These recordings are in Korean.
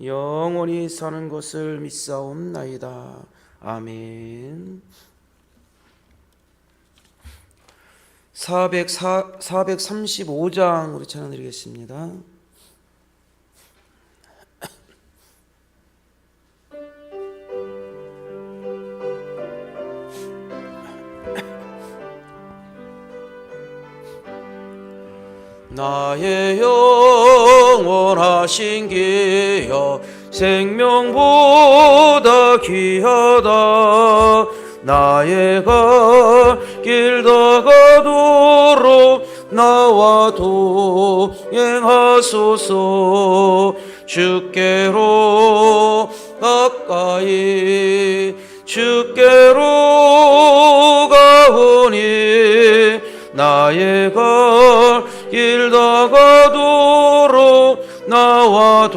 영원히 사는 것을 믿사옵나이다. 아멘. 404, 435장 우리 찬양 드리겠습니다. 나의 영 원하신 기여 생명보다 귀하다. 나의 갈길 다가도록 나와 동행하소서. 주께로 가까이 주께로 가오니 나의 갈 나와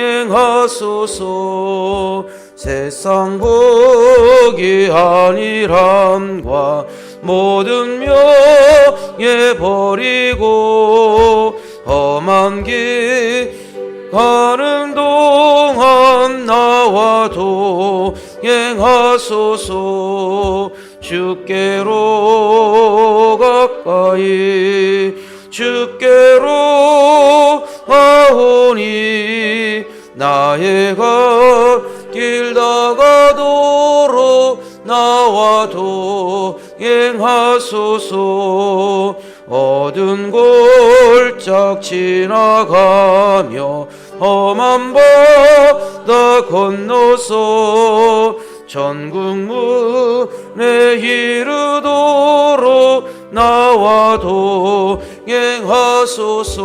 동행하소서. 세상 복이 아니람과 모든 명예 버리고 험한 길 가는 동안 나와 동행하소서. 주께로 가까이 주께로 하오니 나의 갈길 다가도록 나와 동행하소서. 어두운 골짝 지나가며 험한 바다 건너서 전국 문에 이르도록 나와 동행하소서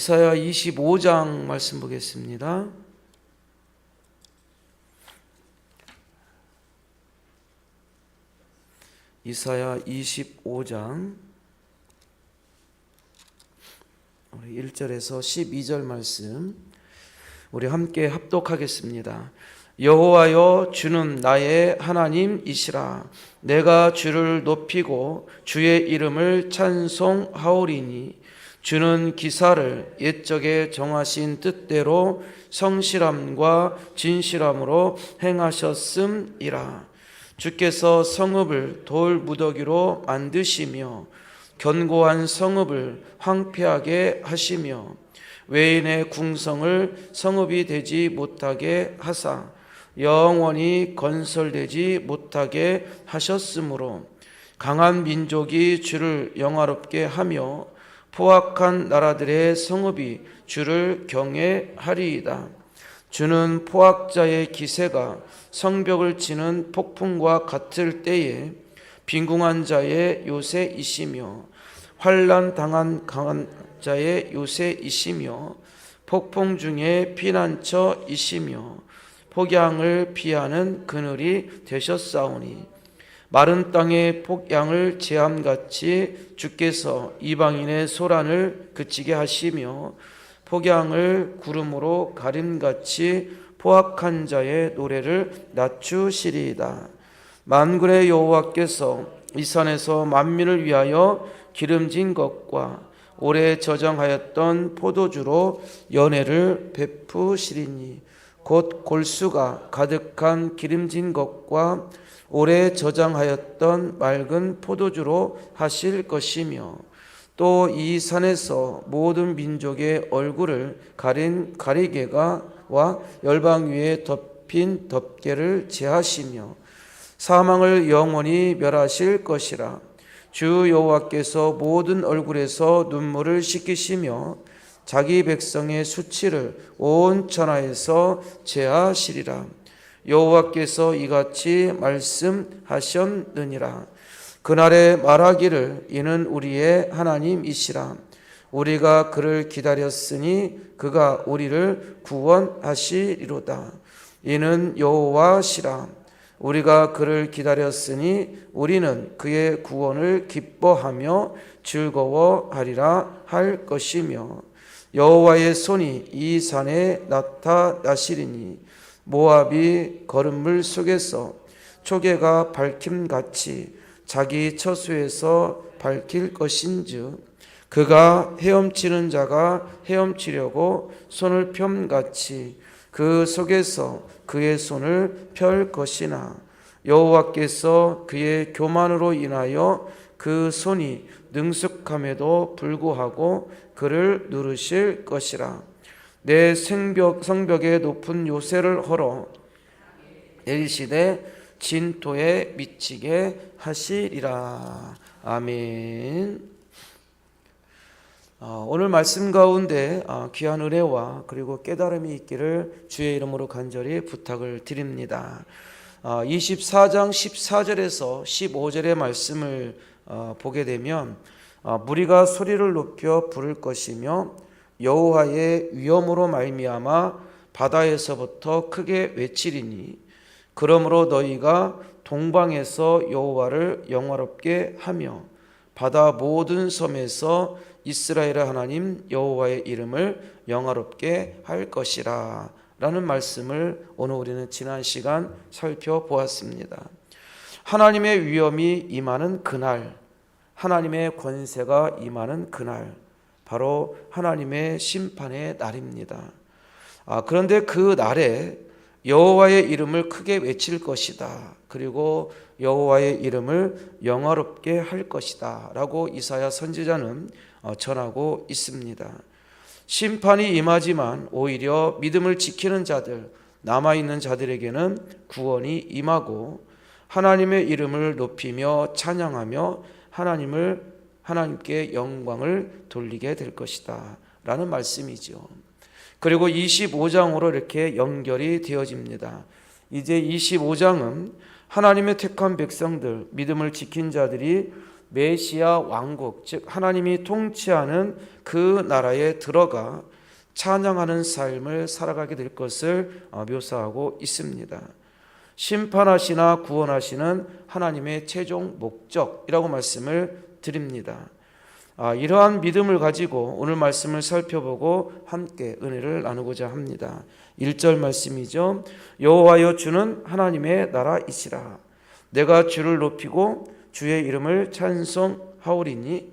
이사야 25장 말씀 보겠습니다. 이사야 25장 우리 1절에서 12절 말씀 우리 함께 합독하겠습니다. 여호와여 주는 나의 하나님이시라 내가 주를 높이고 주의 이름을 찬송하오리니 주는 기사를 옛적에 정하신 뜻대로 성실함과 진실함으로 행하셨음이라. 주께서 성읍을 돌 무더기로 만드시며 견고한 성읍을 황폐하게 하시며 외인의 궁성을 성읍이 되지 못하게 하사 영원히 건설되지 못하게 하셨으므로 강한 민족이 주를 영화롭게 하며 포악한 나라들의 성읍이 주를 경외하리이다. 주는 포악자의 기세가 성벽을 치는 폭풍과 같을 때에 빈궁한 자의 요새이시며 환란 당한 강한 자의 요새이시며 폭풍 중에 피난처이시며 폭양을 피하는 그늘이 되셨사오니 마른 땅의 폭양을 재함같이 주께서 이방인의 소란을 그치게 하시며 폭양을 구름으로 가림같이 포악한 자의 노래를 낮추시리이다. 만군의 여호와께서 이 산에서 만민을 위하여 기름진 것과 오래 저장하였던 포도주로 연회를 베푸시리니 곧 골수가 가득한 기름진 것과 오래 저장하였던 맑은 포도주로 하실 것이며 또 이 산에서 모든 민족의 얼굴을 가린 가리개가 와 열방 위에 덮인 덮개를 제하시며 사망을 영원히 멸하실 것이라. 주 여호와께서 모든 얼굴에서 눈물을 씻기시며 자기 백성의 수치를 온 천하에서 제하시리라 여호와께서 이같이 말씀하셨느니라. 그날에 말하기를 이는 우리의 하나님이시라. 우리가 그를 기다렸으니 그가 우리를 구원하시리로다. 이는 여호와시라. 우리가 그를 기다렸으니 우리는 그의 구원을 기뻐하며 즐거워하리라 할 것이며 여호와의 손이 이 산에 나타나시리니 모압이 거름물 속에서 초계가 밝힘같이 자기 처수에서 밝힐 것인즉 그가 헤엄치는 자가 헤엄치려고 손을 펴같이 그 속에서 그의 손을 펼 것이나 여호와께서 그의 교만으로 인하여 그 손이 능숙함에도 불구하고 그를 누르실 것이라 내 성벽, 성벽에 높은 요새를 헐어 엘시대 진토에 미치게 하시리라 아멘. 어, 오늘 말씀 가운데 어, 귀한 은혜와 그리고 깨달음이 있기를 주의 이름으로 간절히 부탁을 드립니다. 어, 24장 14절에서 15절의 말씀을 어, 보게 되면 어, 무리가 소리를 높여 부를 것이며 여호와의 위엄으로 말미암아 바다에서부터 크게 외치리니 그러므로 너희가 동방에서 여호와를 영화롭게 하며 바다 모든 섬에서 이스라엘의 하나님 여호와의 이름을 영화롭게 할 것이라 라는 말씀을 오늘 우리는 지난 시간 살펴보았습니다. 하나님의 위엄이 임하는 그날, 하나님의 권세가 임하는 그날, 바로 하나님의 심판의 날입니다. 아, 그런데 그 날에 여호와의 이름을 크게 외칠 것이다. 그리고 여호와의 이름을 영화롭게 할 것이다라고 이사야 선지자는 어, 전하고 있습니다. 심판이 임하지만 오히려 믿음을 지키는 자들, 남아 있는 자들에게는 구원이 임하고 하나님의 이름을 높이며 찬양하며 하나님을 하나님께 영광을 돌리게 될 것이다. 라는 말씀이죠. 그리고 25장으로 이렇게 연결이 되어집니다. 이제 25장은 하나님의 택한 백성들, 믿음을 지킨 자들이 메시아 왕국, 즉 하나님이 통치하는 그 나라에 들어가 찬양하는 삶을 살아가게 될 것을 어, 묘사하고 있습니다. 심판하시나 구원하시는 하나님의 최종 목적이라고 말씀을 드립니다. 아, 이러한 믿음을 가지고 오늘 말씀을 살펴보고 함께 은혜를 나누고자 합니다. 1절 말씀이죠. 여호와여 주는 하나님의 나라이시라. 내가 주를 높이고 주의 이름을 찬송하오리니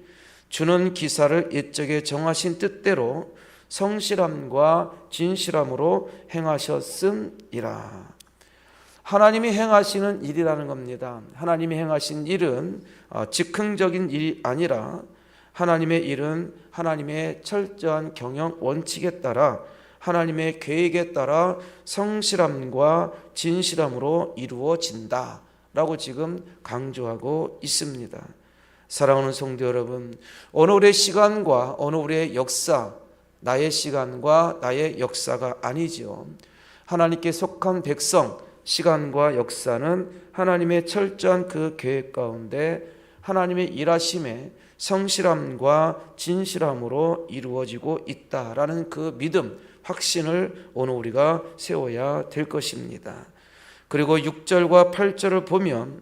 주는 기사를 옛적에 정하신 뜻대로 성실함과 진실함으로 행하셨음이라. 하나님이 행하시는 일이라는 겁니다. 하나님이 행하신 일은 어, 즉흥적인 일이 아니라 하나님의 일은 하나님의 철저한 경영 원칙에 따라 하나님의 계획에 따라 성실함과 진실함으로 이루어진다. 라고 지금 강조하고 있습니다. 사랑하는 성도 여러분, 어느 우리의 시간과 어느 우리의 역사, 나의 시간과 나의 역사가 아니지요. 하나님께 속한 백성, 시간과 역사는 하나님의 철저한 그 계획 가운데 하나님의 일하심에 성실함과 진실함으로 이루어지고 있다라는 그 믿음, 확신을 오늘 우리가 세워야 될 것입니다. 그리고 6절과 8절을 보면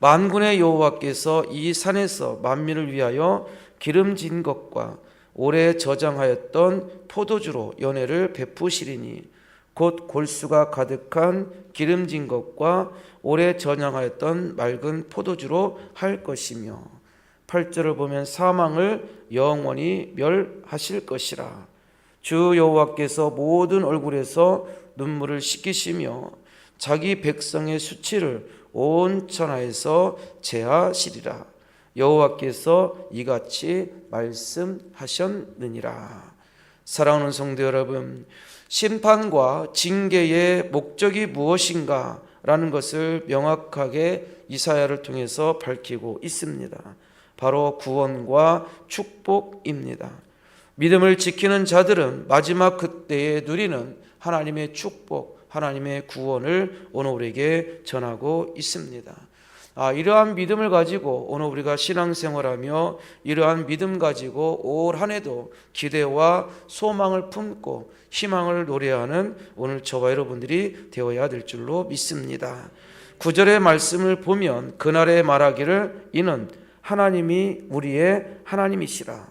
만군의 여호와께서 이 산에서 만민을 위하여 기름진 것과 오래 저장하였던 포도주로 연회를 베푸시리니 곧 골수가 가득한 기름진 것과 오래 전향하였던 맑은 포도주로 할 것이며 8절을 보면 사망을 영원히 멸하실 것이라. 주 여호와께서 모든 얼굴에서 눈물을 씻기시며 자기 백성의 수치를 온 천하에서 제하시리라. 여호와께서 이같이 말씀하셨느니라. 사랑하는 성도 여러분 심판과 징계의 목적이 무엇인가 라는 것을 명확하게 이사야를 통해서 밝히고 있습니다. 바로 구원과 축복입니다. 믿음을 지키는 자들은 마지막 그때에 누리는 하나님의 축복, 하나님의 구원을 오늘 우리에게 전하고 있습니다. 아, 이러한 믿음을 가지고 오늘 우리가 신앙생활하며 이러한 믿음 가지고 올 한해도 기대와 소망을 품고 희망을 노래하는 오늘 저와 여러분들이 되어야 될 줄로 믿습니다. 구절의 말씀을 보면 그날에 말하기를 이는 하나님이 우리의 하나님이시라.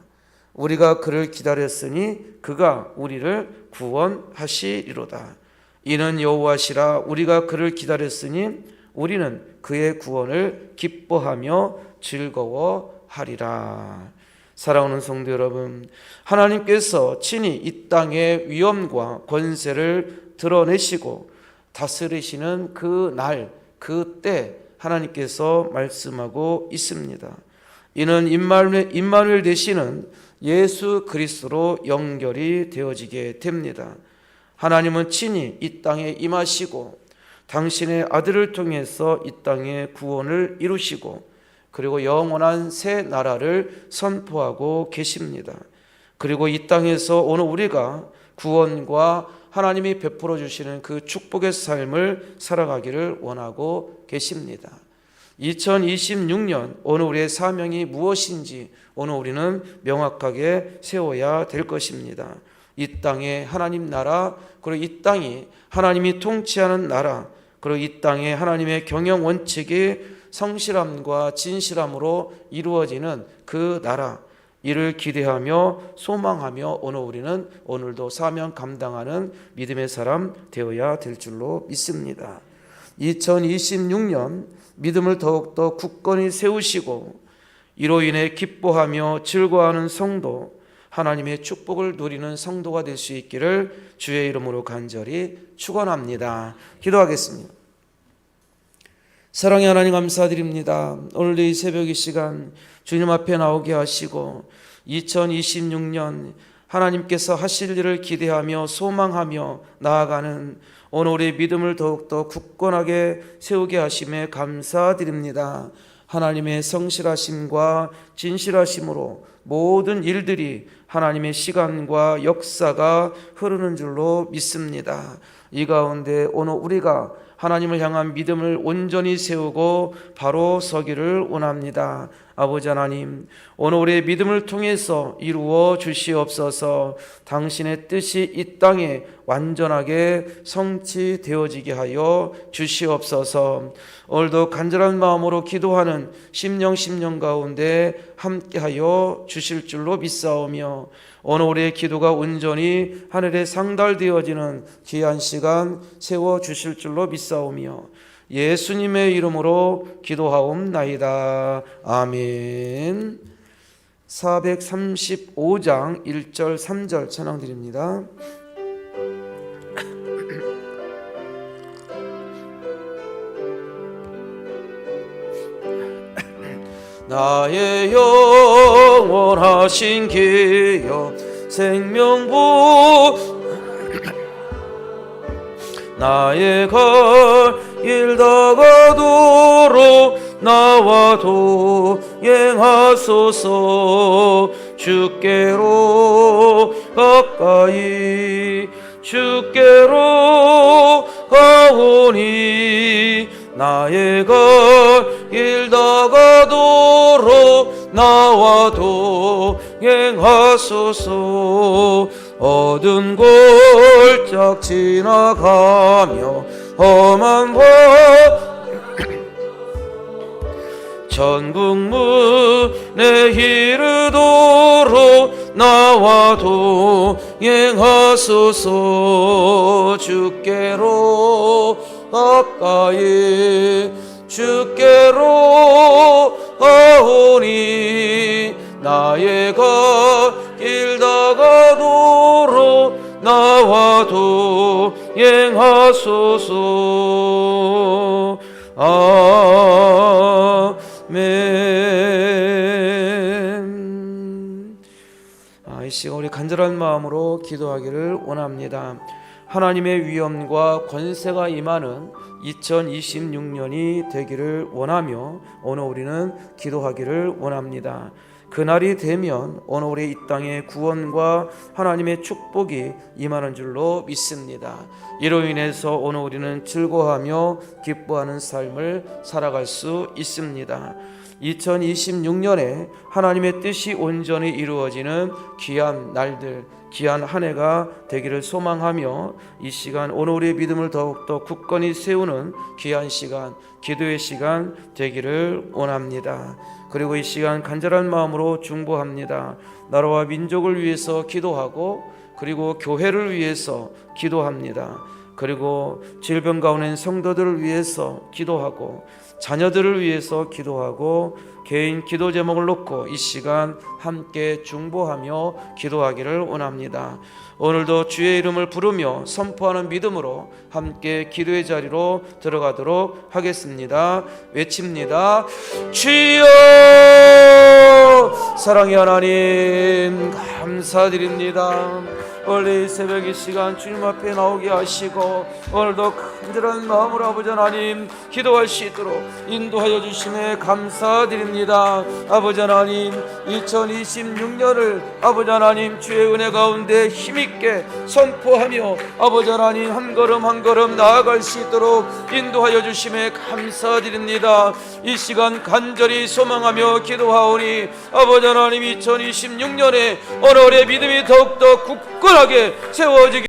우리가 그를 기다렸으니 그가 우리를 구원하시리로다. 이는 여호와시라 우리가 그를 기다렸으니 우리는 그의 구원을 기뻐하며 즐거워하리라. 사랑하는 성도 여러분, 하나님께서 친히 이 땅의 위엄과 권세를 드러내시고 다스리시는 그 날, 그 때 하나님께서 말씀하고 있습니다. 이는 임마누엘, 되시는 예수 그리스도로 연결이 되어지게 됩니다. 하나님은 친히 이 땅에 임하시고 당신의 아들을 통해서 이 땅에 구원을 이루시고 그리고 영원한 새 나라를 선포하고 계십니다. 그리고 이 땅에서 오늘 우리가 구원과 하나님이 베풀어 주시는 그 축복의 삶을 살아가기를 원하고 계십니다. 2026년 오늘 우리의 사명이 무엇인지 오늘 우리는 명확하게 세워야 될 것입니다. 이 땅에 하나님 나라 그리고 이 땅이 하나님이 통치하는 나라 그리고 이 땅에 하나님의 경영 원칙이 성실함과 진실함으로 이루어지는 그 나라 이를 기대하며 소망하며 오늘 우리는 오늘도 사명 감당하는 믿음의 사람 되어야 될 줄로 믿습니다. 2026년 믿음을 더욱더 굳건히 세우시고 이로 인해 기뻐하며 즐거워하는 성도 하나님의 축복을 누리는 성도가 될 수 있기를 주의 이름으로 간절히 축원합니다. 기도하겠습니다. 사랑의 하나님 감사드립니다. 오늘도 이 새벽 이 시간 주님 앞에 나오게 하시고 2026년 하나님께서 하실 일을 기대하며 소망하며 나아가는 오늘 우리 믿음을 더욱더 굳건하게 세우게 하심에 감사드립니다. 하나님의 성실하심과 진실하심으로 모든 일들이 하나님의 시간과 역사가 흐르는 줄로 믿습니다. 이 가운데 오늘 우리가 하나님을 향한 믿음을 온전히 세우고 바로 서기를 원합니다. 아버지 하나님, 오늘 우리의 믿음을 통해서 이루어 주시옵소서 당신의 뜻이 이 땅에 완전하게 성취되어지게 하여 주시옵소서 오늘도 간절한 마음으로 기도하는 심령 심령 가운데 함께하여 주실 줄로 믿사오며 오늘 우리의 기도가 온전히 하늘에 상달되어지는 귀한 시간 세워 주실 줄로 믿사오며 예수님의 이름으로 기도하옵나이다. 아멘. 435장 1절 3절 찬양 드립니다. 나의 영원하신 기여 생명보 나의 갈길 다가도록 나와 동행하소서. 주께로 가까이 주께로 가오니 나의 갈길 다가도록 나와 동행하소서. 어두운 골짝 지나가며 험한 밤 천국문에 이르도록 나와 동행하소서. 주께로 가까이 주께로 아오니 나의 갓길 다가도록 나와 동행하소서 아멘 아, 이 시간 우리 간절한 마음으로 기도하기를 원합니다. 하나님의 위엄과 권세가 임하는 2026년이 되기를 원하며 오늘 우리는 기도하기를 원합니다. 그날이 되면 오늘 우리 이 땅의 구원과 하나님의 축복이 임하는 줄로 믿습니다. 이로 인해서 오늘 우리는 즐거워하며 기뻐하는 삶을 살아갈 수 있습니다. 2026년에 하나님의 뜻이 온전히 이루어지는 귀한 날들, 귀한 한 해가 되기를 소망하며 이 시간 오늘 우리의 믿음을 더욱더 굳건히 세우는 귀한 시간, 기도의 시간 되기를 원합니다. 그리고 이 시간 간절한 마음으로 중보합니다. 나라와 민족을 위해서 기도하고 그리고 교회를 위해서 기도합니다. 그리고 질병 가운데 성도들을 위해서 기도하고 자녀들을 위해서 기도하고 개인 기도 제목을 놓고 이 시간 함께 중보하며 기도하기를 원합니다. 오늘도 주의 이름을 부르며 선포하는 믿음으로 함께 기도의 자리로 들어가도록 하겠습니다. 외칩니다. 주여 사랑의 하나님 감사드립니다. 원래 이 새벽 이 시간 주님 앞에 나오게 하시고 오늘도 간절한 마음으로 아버지 하나님 기도할 수 있도록 인도하여 주심에 감사드립니다. 아버지 하나님 2026년을 아버지 하나님 주의 은혜 가운데 힘있게 선포하며 아버지 하나님 한 걸음 한 걸음 나아갈 수 있도록 인도하여 주심에 감사드립니다. 이 시간 간절히 소망하며 기도하오니 아버지 하나님 2026년에 오늘의 믿음이 더욱더 굳건하게 세워지기